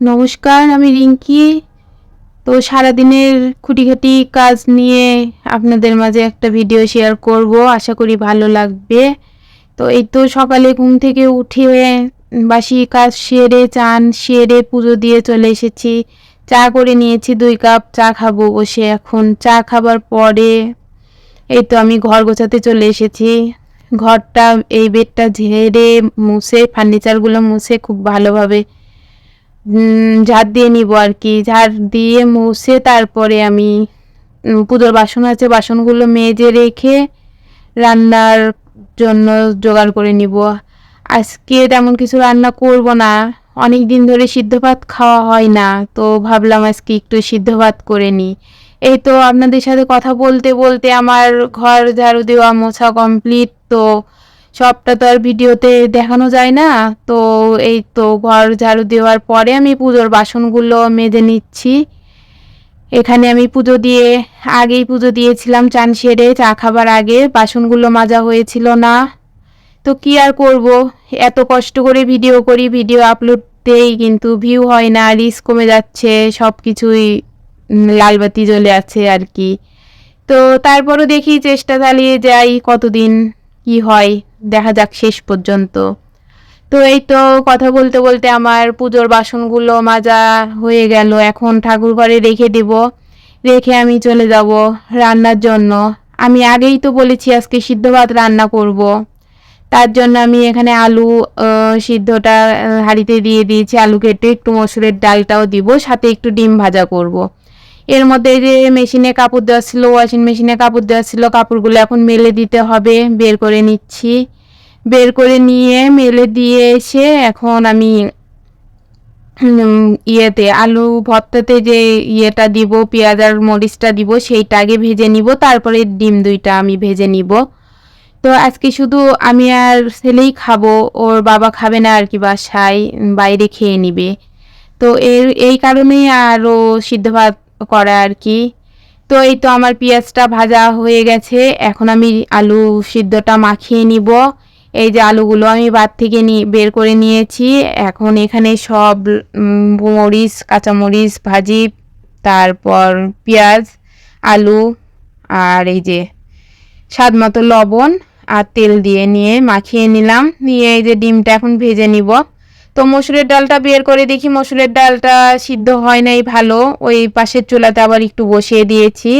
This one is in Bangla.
নমস্কার, আমি রিঙ্কি। তো সারাদিনের খুঁটিখাটি কাজ নিয়ে আপনাদের মাঝে একটা ভিডিও শেয়ার করব, আশা করি ভালো লাগবে। তো এই তো সকালে ঘুম থেকে উঠে বাসি কাজ সেরে, চান সেরে, পুজো দিয়ে চলে এসেছি। চা করে নিয়েছি, দুই কাপ চা খাব বসে এখন। চা খাবার পরে এই তো আমি ঘর গোছাতে চলে এসেছি। ঘরটা, এই বেডটা ঝেড়ে, মুছে ফার্নিচারগুলো মুছে খুব ভালোভাবে ঝাড় দিয়ে নিব আর কি। ঝাড় দিয়ে মুছে তারপরে আমি পুজোর বাসন আছে, বাসনগুলো মেজে রেখে রান্নার জন্য জোগাড় করে নিব। আজকে তেমন কিছু রান্না করব না। অনেক দিন ধরে সিদ্ধ ভাত খাওয়া হয় না, তো ভাবলাম আজকে একটু সিদ্ধ ভাত করে নিই এই তো আপনাদের সাথে কথা বলতে বলতে আমার ঘর ঝাড়ু দেওয়া মোছা কমপ্লিট তো সবটা তো আর ভিডিওতে দেখানো যায় না। তো এই তো ঘর ঝাড়ু দেওয়ার পরে আমি পুজোর বাসনগুলো মেজে নিচ্ছি। এখানে আমি পুজো দিয়ে আগেই পুজো দিয়েছিলাম চান সেরে, চা খাবার আগে। বাসনগুলো মাজা হয়েছিল না। তো কি আর করব? এত কষ্ট করে ভিডিও করি, ভিডিও আপলোড দেই কিন্তু ভিউ হয় না রিস কমে যাচ্ছে সব কিছুই লালবাতি জ্বলে আছে আর কি। তো তারপরও দেখি চেষ্টা চালিয়ে যাই কতদিন কি হয়? দেখা যাক শেষ পর্যন্ত। তো এই তো কথা বলতে বলতে আমার পুজোর বাসনগুলো মাজা হয়ে গেল। এখন ঠাকুর ঘরে রেখে দেব। রেখে আমি চলে যাব রান্নার জন্য। আমি আগেই তো বলেছি আজকে সিদ্ধ ভাত রান্না করব। তার জন্য আমি এখানে আলু সিদ্ধটা হাঁড়িতে দিয়ে দিয়েছি। আলু কেটে একটু মসুরের ডালটাও দিব। সাথে একটু ডিম ভাজা করব। এর মধ্যে যে মেশিনে কাপড় দেওয়া ছিল ওয়াশিং মেশিনে কাপড় দেওয়া ছিল, কাপড়গুলো এখন মেলে দিতে হবে, বের করে নিচ্ছি। বের করে নিয়ে মেলে দিয়ে এসে এখন আমি ইয়েতে আলু ভর্তাতে যে ইয়েটা দিব, পেঁয়াজ আর মরিচটা দিব, সেইটা আগে ভেজে নিব, তারপরে ডিম দুইটা আমি ভেজে নিব। তো আজকে শুধু আমি আর ছেলেই খাব, ওর বাবা খাবে না আর কি বাসায়, বাইরে খেয়ে নিবে। তো এর, এই কারণেই আরও সিদ্ধ ভাত করা আর কি। তো এই তো আমার পেঁয়াজটা ভাজা হয়ে গেছে। এখন আমি আলু সিদ্ধটা মাখিয়ে নিব। এই যে আলুগুলো আমি বাদ থেকে বের করে নিয়েছি। এখন এখানে সব মরিচ, কাঁচামরিচ ভাজি, তারপর পেঁয়াজ, আলু আর এই যে স্বাদ মতো লবণ আর তেল দিয়ে নিয়ে মাখিয়ে নিলাম। নিয়ে এই যে ডিমটা এখন ভেজে নিব। তো মসুরের ডালটা বের করে দেখি মসুরের ডালটা সিদ্ধ হয় নাই ভালো। ওই পাশের চুলাতে আবার একটু বসিয়ে দিয়েছি।